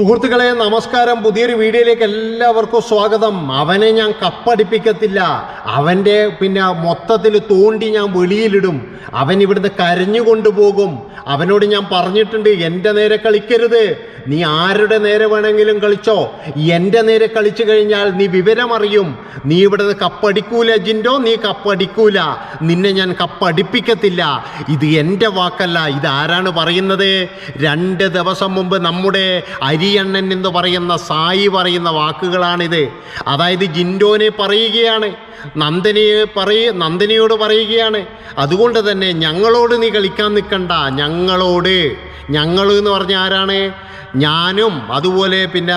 സുഹൃത്തുക്കളെ നമസ്കാരം. പുതിയൊരു വീഡിയോയിലേക്ക് എല്ലാവർക്കും സ്വാഗതം. അവനെ ഞാൻ കപ്പടിപ്പിക്കത്തില്ല. അവന്റെ പിന്നെ മൊത്തത്തിൽ തോണ്ടി ഞാൻ വെളിയിലിടും. അവൻ ഇവിടുന്ന് കരഞ്ഞു പോകും അവനോട് ഞാൻ പറഞ്ഞിട്ടുണ്ട് എന്റെ നേരെ കളിക്കരുത്. നീ ആരുടെ നേരെ വേണമെങ്കിലും കളിച്ചോ. എന്റെ നേരെ കളിച്ചു കഴിഞ്ഞാൽ നീ വിവരമറിയും. നീ ഇവിടെ നിന്ന് കപ്പടിക്കൂല ജിൻഡോ നീ കപ്പടിക്കൂല. നിന്നെ ഞാൻ കപ്പടിപ്പിക്കത്തില്ല. ഇത് എന്റെ വാക്കല്ല. ഇത് ആരാണ് പറയുന്നത്? രണ്ട് ദിവസം മുമ്പ് നമ്മുടെ അരിയണ്ണൻ എന്ന് പറയുന്ന സായി പറയുന്ന വാക്കുകളാണിത്. അതായത് ജിൻഡോനെ പറയുകയാണ്. നന്ദനിയെ പറയ നന്ദനിയോട് പറയുകയാണ്. അതുകൊണ്ട് തന്നെ ഞങ്ങളോട് നീ കളിക്കാൻ നിൽക്കണ്ട. ഞങ്ങളോട്. ഞങ്ങൾ എന്ന് പറഞ്ഞ ആരാണ്? ഞാനും അതുപോലെ പിന്നെ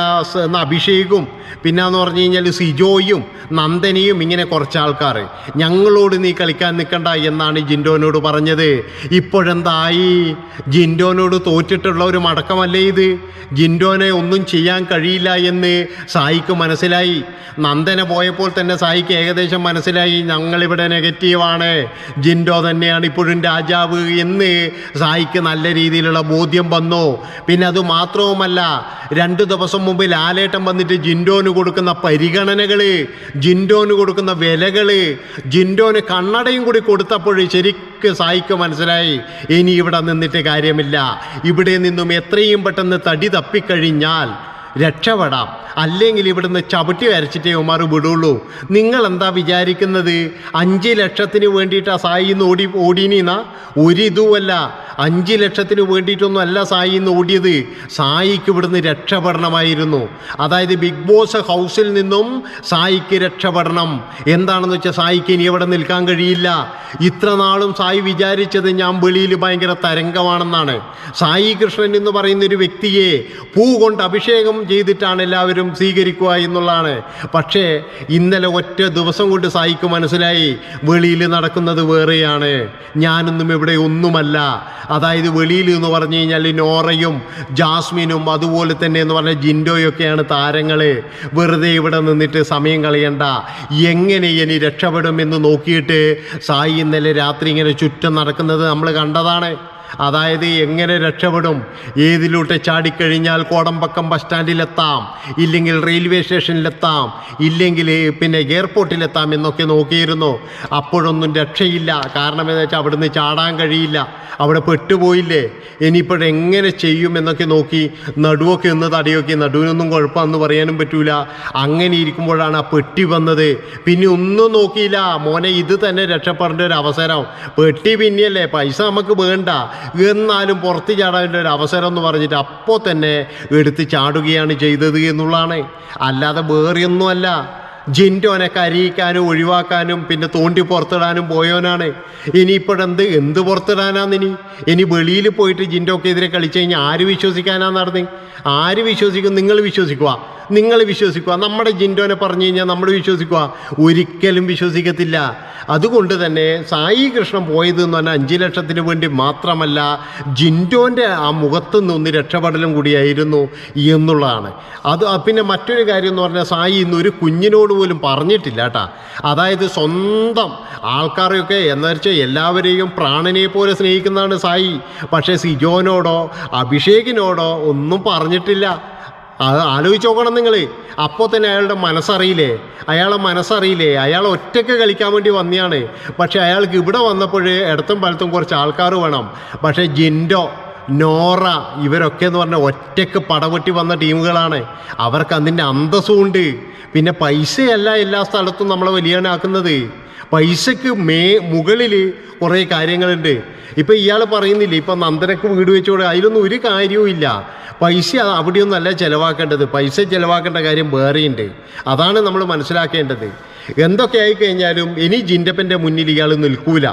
അഭിഷേകും പിന്നെ എന്ന് പറഞ്ഞു കഴിഞ്ഞാൽ സിജോയും നന്ദനിയും ഇങ്ങനെ കുറച്ച് ആൾക്കാർ ഞങ്ങളോട് നീ കളിക്കാൻ നിൽക്കണ്ട എന്നാണ് ജിൻഡോനോട് പറഞ്ഞത്. ഇപ്പോഴെന്തായി? ജിൻഡോനോട് തോറ്റിട്ടുള്ള ഒരു മടക്കമല്ലേ ഇത്? ജിൻഡോനെ ഒന്നും ചെയ്യാൻ കഴിയില്ല എന്ന് സായിക്ക് മനസ്സിലായി. നന്ദന പോയപ്പോൾ തന്നെ സായിക്ക് ഏകദേശം മനസ്സിലായി. ഞങ്ങളിവിടെ നെഗറ്റീവാണ്. ജിൻഡോ തന്നെയാണ് ഇപ്പോഴും രാജാവ് എന്ന് സായിക്ക് നല്ല രീതിയിലുള്ള ബോധ്യം വന്നു. പിന്നെ അത് മാത്രവുമല്ല രണ്ട് ദിവസം മുമ്പ് ലാലേട്ടൻ വന്നിട്ട് ജിൻഡോന് കൊടുക്കുന്ന പരിഗണനകൾ ജിൻഡോന് കൊടുക്കുന്ന വിലകൾ ജിൻഡോന് കണ്ണടയും കൂടി കൊടുത്തപ്പോൾ ശരിക്ക് സായിക്ക് മനസ്സിലായി ഇനി ഇവിടെ നിന്നിട്ട് കാര്യമില്ല. ഇവിടെ നിന്നും എത്രയും പെട്ടെന്ന് തടി തപ്പിക്കഴിഞ്ഞാൽ രക്ഷപ്പെടാം. അല്ലെങ്കിൽ ഇവിടുന്ന് ചവിട്ടി വരച്ചിട്ടേ ഉമാർ വിടുള്ളൂ. നിങ്ങൾ എന്താ വിചാരിക്കുന്നത്? അഞ്ച് ലക്ഷത്തിന് വേണ്ടിയിട്ട് സായിന്ന് ഓടി ഓടീനീന്ന? ഒരിതുമല്ല അഞ്ച് ലക്ഷത്തിന് വേണ്ടിയിട്ടൊന്നും അല്ല സായി ഇന്ന് ഓടിയത്. സായിക്ക് ഇവിടുന്ന് രക്ഷപ്പെടണമായിരുന്നു. അതായത് ബിഗ് ബോസ് ഹൗസിൽ നിന്നും സായിക്ക് രക്ഷപ്പെടണം. എന്താണെന്ന് വെച്ചാൽ സായിക്ക് ഇനി ഇവിടെ നിൽക്കാൻ കഴിയില്ല. ഇത്ര നാളും സായി വിചാരിച്ചത് ഞാൻ വെളിയിൽ ഭയങ്കര തരംഗമാണെന്നാണ്. സായി കൃഷ്ണൻ എന്ന് പറയുന്ന ഒരു വ്യക്തിയെ പൂ കൊണ്ട് അഭിഷേകം ചെയ്തിട്ടാണ് എല്ലാവരും സ്വീകരിക്കുക എന്നുള്ളതാണ്. പക്ഷേ ഇന്നലെ ഒറ്റ ദിവസം കൊണ്ട് സായിക്ക് മനസ്സിലായി വെളിയിൽ നടക്കുന്നത് വേറെയാണ്. ഞാനൊന്നും ഇവിടെ ഒന്നുമല്ല. അതായത് വെളിയിൽ എന്ന് പറഞ്ഞു കഴിഞ്ഞാൽ നോറയും ജാസ്മിനും അതുപോലെ തന്നെ എന്ന് പറഞ്ഞ ജിൻഡോയൊക്കെയാണ് താരങ്ങൾ വെറുതെ ഇവിടെ നിന്നിട്ട് സമയം കളയണ്ട. എങ്ങനെ ഇനി രക്ഷപ്പെടുമെന്ന് നോക്കിയിട്ട് സായി ഇന്നലെ രാത്രി ഇങ്ങനെ ചുറ്റും നടക്കുന്നത് നമ്മൾ കണ്ടതാണ്. അതായത് എങ്ങനെ രക്ഷപ്പെടും? ഏതിലൂട്ട് ചാടിക്കഴിഞ്ഞാൽ കോടമ്പക്കം ബസ് സ്റ്റാൻഡിലെത്താം ഇല്ലെങ്കിൽ റെയിൽവേ സ്റ്റേഷനിലെത്താം ഇല്ലെങ്കിൽ പിന്നെ എയർപോർട്ടിലെത്താം എന്നൊക്കെ നോക്കിയിരുന്നു. അപ്പോഴൊന്നും രക്ഷയില്ല. കാരണം എന്താ വെച്ചാൽ അവിടുന്ന് ചാടാൻ കഴിയില്ല. അവിടെ പെട്ടുപോയില്ലേ? ഇനിയിപ്പോൾ എങ്ങനെ ചെയ്യും എന്നൊക്കെ നോക്കി നടുവൊക്കെ ഒന്ന് തടയൊക്കെ നടുവിനൊന്നും കുഴപ്പമെന്ന് പറയാനും പറ്റൂല. അങ്ങനെ ഇരിക്കുമ്പോഴാണ് ആ പെട്ടി വന്നത്. പിന്നെ ഒന്നും നോക്കിയില്ല. മോനെ ഇത് തന്നെ രക്ഷപ്പെടേണ്ട ഒരു അവസരം. പെട്ടി പിന്നെയല്ലേ? പൈസ നമുക്ക് വേണ്ട. എന്നാലും പുറത്ത് ചാടാനുള്ള ഒരു അവസരം എന്ന് പറഞ്ഞിട്ട് അപ്പോൾ തന്നെ എടുത്ത് ചാടുകയാണ് ചെയ്തത് എന്നുള്ളതാണ്. അല്ലാതെ വേറെയൊന്നുമല്ല. ജിന്റോനെ കരിയിക്കാനും ഒഴിവാക്കാനും പിന്നെ തോണ്ടി പുറത്തിടാനും പോയവനാണ്. ഇനി ഇനിയിപ്പോഴെന്ത് എന്ത് പുറത്തിടാനാന്ന് ഇനി? ഇനി വെളിയിൽ പോയിട്ട് ജിന്റോക്കെതിരെ കളിച്ചു കഴിഞ്ഞാൽ ആര് വിശ്വസിക്കാനാ നടന്ന്? ആര് വിശ്വസിക്കും? നിങ്ങൾ വിശ്വസിക്കുക നിങ്ങൾ വിശ്വസിക്കുക. നമ്മുടെ ജിൻഡോനെ പറഞ്ഞു കഴിഞ്ഞാൽ നമ്മൾ വിശ്വസിക്കുക. ഒരിക്കലും വിശ്വസിക്കത്തില്ല. അതുകൊണ്ട് തന്നെ സായി കൃഷ്ണൻ പോയത് എന്ന് പറഞ്ഞാൽ അഞ്ച് ലക്ഷത്തിന് വേണ്ടി മാത്രമല്ല ജിൻഡോന്റെ ആ മുഖത്ത് നിന്ന് രക്ഷപ്പെടലും കൂടിയായിരുന്നു എന്നുള്ളതാണ്. അത് പിന്നെ മറ്റൊരു കാര്യം എന്ന് പറഞ്ഞാൽ സായി ഇന്ന് ഒരു കുഞ്ഞിനോട് പോലും പറഞ്ഞിട്ടില്ല കേട്ടാ. അതായത് സ്വന്തം ആൾക്കാരെയൊക്കെ എന്ന് വെച്ചാൽ എല്ലാവരെയും പ്രാണനെ പോലെ സ്നേഹിക്കുന്നതാണ് സായി. പക്ഷേ സിജോനോടോ അഭിഷേകിനോടോ ഒന്നും പറഞ്ഞിട്ടില്ല. അത് ആലോചിച്ച് നോക്കണം നിങ്ങൾ അപ്പോൾ തന്നെ അയാളുടെ മനസ്സറിയില്ലേ? അയാളെ മനസ്സറിയില്ലേ? അയാൾ ഒറ്റയ്ക്ക് കളിക്കാൻ വേണ്ടി വന്നെയാണ്. പക്ഷേ അയാൾക്ക് ഇവിടെ വന്നപ്പോൾ ഇടത്തും വലത്തും കുറച്ച് ആൾക്കാർ വേണം. പക്ഷേ ജിൻഡോ നോറ ഇവരൊക്കെ എന്ന് പറഞ്ഞാൽ ഒറ്റയ്ക്ക് പടവെട്ടി വന്ന ടീമുകളാണ്. അവർക്ക് അതിന്റെ അന്തസ്സും ഉണ്ട് പിന്നെ പൈസയല്ല എല്ലാ സ്ഥലത്തും നമ്മളെ വലിയവനാക്കുന്നത്. പൈസക്ക് മേ മുകളിൽ കുറേ കാര്യങ്ങളുണ്ട്. ഇപ്പം ഇയാൾ പറയുന്നില്ല ഇപ്പം നന്ദനക്ക് വീട് വെച്ചോടെ അതിലൊന്നും ഒരു കാര്യവും ഇല്ല. പൈസ അവിടെയൊന്നും അല്ല ചിലവാക്കേണ്ടത്. പൈസ ചിലവാക്കേണ്ട കാര്യം വേറെയുണ്ട്. അതാണ് നമ്മൾ മനസ്സിലാക്കേണ്ടത്. എന്തൊക്കെ ആയിക്കഴിഞ്ഞാലും ഇനി ജിൻഡപ്പന്റെ മുന്നിൽ ഇയാൾ നിൽക്കൂല.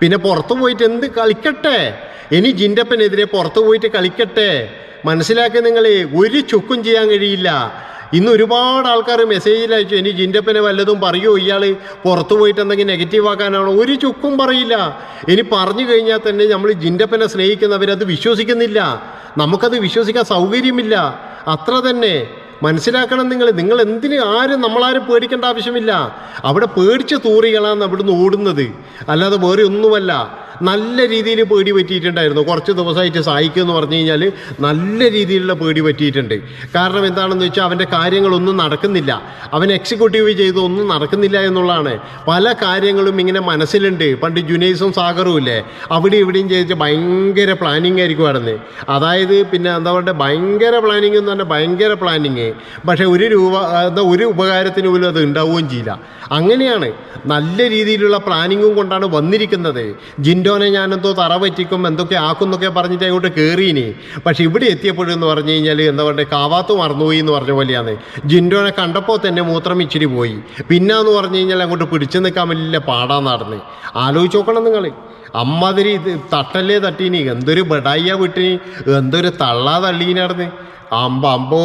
പിന്നെ പുറത്തു പോയിട്ട് എന്ത് കളിക്കട്ടെ? ഇനി ജിൻഡപ്പനെതിരെ പുറത്തു പോയിട്ട് കളിക്കട്ടെ? മനസ്സിലാക്കി നിങ്ങൾ ഒരു ചുക്കും ചെയ്യാൻ കഴിയില്ല. ഇന്ന് ഒരുപാട് ആൾക്കാർ മെസ്സേജിൽ അയച്ചു. ഇനി ജിൻഡപ്പനെ വല്ലതും പറയുമോ ഇയാൾ പുറത്തു പോയിട്ട് എന്തെങ്കിലും നെഗറ്റീവ് ആക്കാനാണോ? ഒരു ചുക്കും പറയില്ല. ഇനി പറഞ്ഞു കഴിഞ്ഞാൽ തന്നെ നമ്മൾ ജിൻഡപ്പനെ സ്നേഹിക്കുന്നവരത് വിശ്വസിക്കുന്നില്ല. നമുക്കത് വിശ്വസിക്കാൻ സൗകര്യമില്ല. അത്ര തന്നെ. മനസ്സിലാക്കണം നിങ്ങൾ നിങ്ങൾ എന്തിന് ആരും നമ്മളാരും പേടിക്കേണ്ട ആവശ്യമില്ല. അവിടെ പേടിച്ച് തൂറികളാണ് അവിടുന്ന് ഓടുന്നത്. അല്ലാതെ വേറെ ഒന്നുമല്ല. നല്ല രീതിയിൽ പേടി പറ്റിയിട്ടുണ്ടായിരുന്നു. കുറച്ച് ദിവസമായിട്ട് സഹായിക്കും എന്ന് പറഞ്ഞു കഴിഞ്ഞാൽ നല്ല രീതിയിലുള്ള പേടി പറ്റിയിട്ടുണ്ട്. കാരണം എന്താണെന്ന് വെച്ചാൽ അവന്റെ കാര്യങ്ങളൊന്നും നടക്കുന്നില്ല. അവൻ എക്സിക്യൂട്ടീവ് ചെയ്ത് ഒന്നും നടക്കുന്നില്ല എന്നുള്ളതാണ്. പല കാര്യങ്ങളും ഇങ്ങനെ മനസ്സിലുണ്ട്. പണ്ട് ജുനൈസും സാഗറും ഇല്ലേ? അവിടെ ഇവിടെയും ചെയ്തിട്ട് ഭയങ്കര പ്ലാനിങ് ആയിരിക്കും നടന്ന് അതായത് പിന്നെ എന്താ പറയുക ഭയങ്കര പ്ലാനിങ് എന്ന് പറഞ്ഞാൽ ഭയങ്കര പ്ലാനിങ് പക്ഷേ ഒരു രൂപ എന്താ ഒരു ഉപകാരത്തിന് പോലും അത് ഉണ്ടാവുകയും ചെയ്യില്ല. അങ്ങനെയാണ്. നല്ല രീതിയിലുള്ള പ്ലാനിങ്ങും കൊണ്ടാണ് വന്നിരിക്കുന്നത്. ജിൻഡോനെ ഞാനെന്തോ തറ പറ്റിക്കും എന്തൊക്കെ ആക്കും എന്നൊക്കെ പറഞ്ഞിട്ട് അങ്ങോട്ട് കയറിയിനി പക്ഷേ ഇവിടെ എത്തിയപ്പോഴെന്ന് പറഞ്ഞു കഴിഞ്ഞാൽ എന്താ പറയുക കാവാത്ത് മറന്നുപോയി എന്ന് പറഞ്ഞ പോലെയാണ്. ജിൻഡോനെ കണ്ടപ്പോൾ തന്നെ മൂത്രം ഇച്ചിരി പോയി. പിന്നെ എന്ന് പറഞ്ഞു കഴിഞ്ഞാൽ അങ്ങോട്ട് പിടിച്ചു നിൽക്കാൻ വലിയ പാടാ നടന്ന്. ആലോചിച്ച് നോക്കണം നിങ്ങൾ അമ്മാതിരി തട്ടല്ലേ തട്ടീനി. എന്തൊരു ബെഡായിയ വിട്ടിനി. എന്തൊരു തള്ളാ തള്ളീനടന്ന് അമ്പ അമ്പോ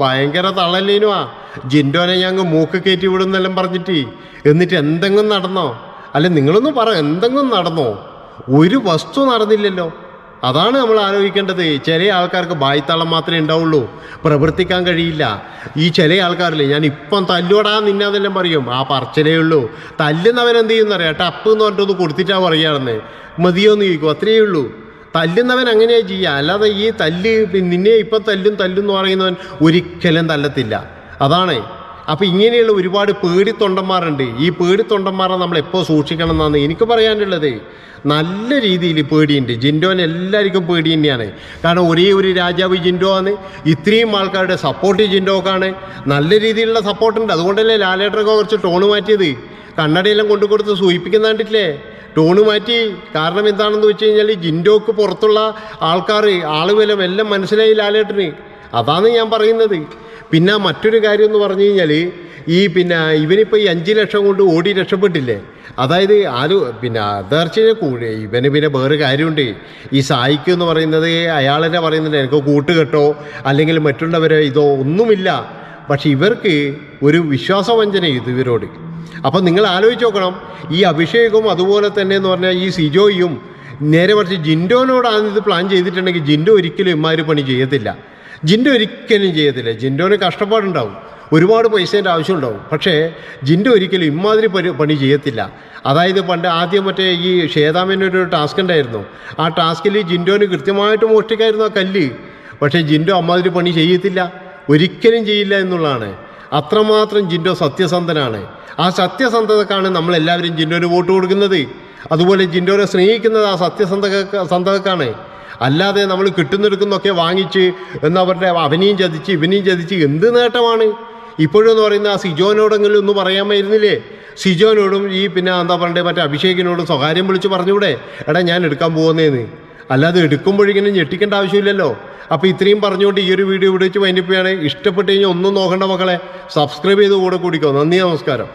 ഭയങ്കര തള്ളല്ലേനുവാ ജിൻഡോനെ ഞങ്ങൾ മൂക്ക് കയറ്റി വിടുന്നെല്ലാം പറഞ്ഞിട്ട് എന്നിട്ട് എന്തെങ്കിലും നടന്നോ? അല്ല നിങ്ങളൊന്നും പറ എന്തെങ്കിലും നടന്നോ? ഒരു വസ്തു നടന്നില്ലല്ലോ. അതാണ് നമ്മൾ ആലോചിക്കേണ്ടത്. ചില ആൾക്കാർക്ക് ബായ്ത്താളം മാത്രമേ ഉണ്ടാവുള്ളൂ. പ്രവർത്തിക്കാൻ കഴിയില്ല. ഈ ചില ആൾക്കാരില്ലേ ഞാൻ ഇപ്പം തല്ലുവടാ നിന്നാതെല്ലാം പറയും. ആ പറച്ചിലേ ഉള്ളൂ. തല്ലുന്നവൻ എന്ത് ചെയ്യുന്നറിയാം? ടപ്പ് എന്ന് പറഞ്ഞിട്ടൊന്ന് കൊടുത്തിട്ടാ പറയുകയാണെന്ന്. മതിയോന്ന് ചോദിക്കും. അത്രയേ ഉള്ളൂ. തല്ലുന്നവൻ അങ്ങനെയാ ചെയ്യുക അല്ലാതെ ഈ തല്ല് നിന്നെ ഇപ്പം തല്ലും തല്ലും എന്ന് പറയുന്നവൻ ഒരിക്കലും തല്ലത്തില്ല. അതാണ്. അപ്പോൾ ഇങ്ങനെയുള്ള ഒരുപാട് പേടിത്തൊണ്ടന്മാരുണ്ട്. ഈ പേടിത്തൊണ്ടന്മാരെ നമ്മൾ എപ്പോൾ സൂക്ഷിക്കണം എന്നാണ് എനിക്ക് പറയാനുള്ളത്. നല്ല രീതിയിൽ പേടിയുണ്ട്. ജിൻഡോന് എല്ലാവർക്കും പേടി തന്നെയാണ്. കാരണം ഒരേ ഒരു രാജാവ് ജിൻഡോ ആണ് ഇത്രയും ആൾക്കാരുടെ സപ്പോർട്ട് ജിൻഡോക്കാണ്. നല്ല രീതിയിലുള്ള സപ്പോർട്ടുണ്ട് അതുകൊണ്ടല്ലേ ലാലേട്ടനൊക്കെ കുറച്ച് ടോണ് മാറ്റിയത്. കണ്ണടയെല്ലാം കൊണ്ടു കൊടുത്ത് സൂചിപ്പിക്കുന്ന കണ്ടിട്ടില്ലേ? ടോണ് മാറ്റി. കാരണം എന്താണെന്ന് വെച്ച് കഴിഞ്ഞാൽ ജിൻഡോക്ക് പുറത്തുള്ള ആൾക്കാർ ആളുകളും എല്ലാം മനസ്സിലായി ലാലേട്ടന്. അതാണ് ഞാൻ പറയുന്നത്. പിന്നെ മറ്റൊരു കാര്യം എന്ന് പറഞ്ഞു കഴിഞ്ഞാൽ ഈ പിന്നെ ഇവനിപ്പോൾ ഈ അഞ്ച് ലക്ഷം കൊണ്ട് ഓടി രക്ഷപ്പെട്ടില്ലേ? അതായത് ആലു പിന്നെ അതർച്ചയെ കൂടെ ഇവന് പിന്നെ വേറെ കാര്യമുണ്ട്. ഈ സായിക്ക് എന്ന് പറയുന്നത് അയാൾ തന്നെ പറയുന്നുണ്ട് എനിക്ക് കൂട്ടുകെട്ടോ അല്ലെങ്കിൽ മറ്റുള്ളവരെ ഇതോ ഒന്നുമില്ല. പക്ഷെ ഇവർക്ക് ഒരു വിശ്വാസവഞ്ചന ഇത് ഇവരോട്. അപ്പം നിങ്ങൾ ആലോചിച്ച് നോക്കണം. ഈ അഭിഷേകവും അതുപോലെ തന്നെ എന്ന് പറഞ്ഞാൽ ഈ സിജോയും നേരെ മറിച്ച് ജിൻഡോനോടാണ് ഇത് പ്ലാൻ ചെയ്തിട്ടുണ്ടെങ്കിൽ ജിൻഡോ ഒരിക്കലും ഇമാതിരി പണി ചെയ്യത്തില്ല. ജിൻഡോ ഒരിക്കലും ചെയ്യത്തില്ല. ജിൻഡോന് കഷ്ടപ്പാടുണ്ടാവും. ഒരുപാട് പൈസേന്റെ ആവശ്യമുണ്ടാവും. പക്ഷേ ജിൻഡോ ഒരിക്കലും ഇമാതിരി പരി പണി ചെയ്യത്തില്ല. അതായത് പണ്ട് ആദ്യം മറ്റേ ഈ ഷേതാമിന്റെ ഒരു ടാസ്ക് ഉണ്ടായിരുന്നു. ആ ടാസ്കിൽ ജിൻഡോന് കൃത്യമായിട്ട് മോഷ്ടിക്കായിരുന്നു ആ കല്ല്. പക്ഷേ ജിൻഡോ അമ്മാതിരി പണി ചെയ്യത്തില്ല. ഒരിക്കലും ചെയ്യില്ല എന്നുള്ളതാണ്. അത്രമാത്രം ജിൻഡോ സത്യസന്ധനാണ്. ആ സത്യസന്ധതക്കാണ് നമ്മളെല്ലാവരും ജിൻഡോന് വോട്ട് കൊടുക്കുന്നത്. അതുപോലെ ജിൻഡോനെ സ്നേഹിക്കുന്നത് ആ സത്യസന്ധ സന്ധതക്കാണ് അല്ലാതെ നമ്മൾ കിട്ടുന്നെടുക്കുന്നൊക്കെ വാങ്ങിച്ച് എന്നവരുടെ അവനെയും ചതിച്ച് ഇവനെയും ചതിച്ച് എന്ത് നേട്ടമാണ്? ഇപ്പോഴെന്ന് പറയുന്ന ആ സിജോനോടെങ്കിലും ഒന്ന് പറയാമായിരുന്നില്ലേ? സിജോനോടും ഈ പിന്നെ എന്താ പറയണ്ടേ മറ്റേ അഭിഷേകിനോടും സ്വകാര്യം വിളിച്ച് പറഞ്ഞൂടെ എടാ ഞാൻ എടുക്കാൻ പോകുന്നേന്ന്. അല്ലാതെ എടുക്കുമ്പോഴിങ്ങനെ ഞെട്ടിക്കേണ്ട ആവശ്യമില്ലല്ലോ. അപ്പോൾ ഇത്രയും പറഞ്ഞുകൊണ്ട് ഈ ഒരു വീഡിയോ ഇവിടെ വെച്ച് വൈൻഡപ്പ് ചെയ്യാണ് ഇഷ്ടപ്പെട്ട് കഴിഞ്ഞാൽ ഒന്നും നോക്കണ്ട മക്കളെ. സബ്സ്ക്രൈബ് ചെയ്ത് കൂടെ കൂടിക്കോ. നന്ദി നമസ്കാരം.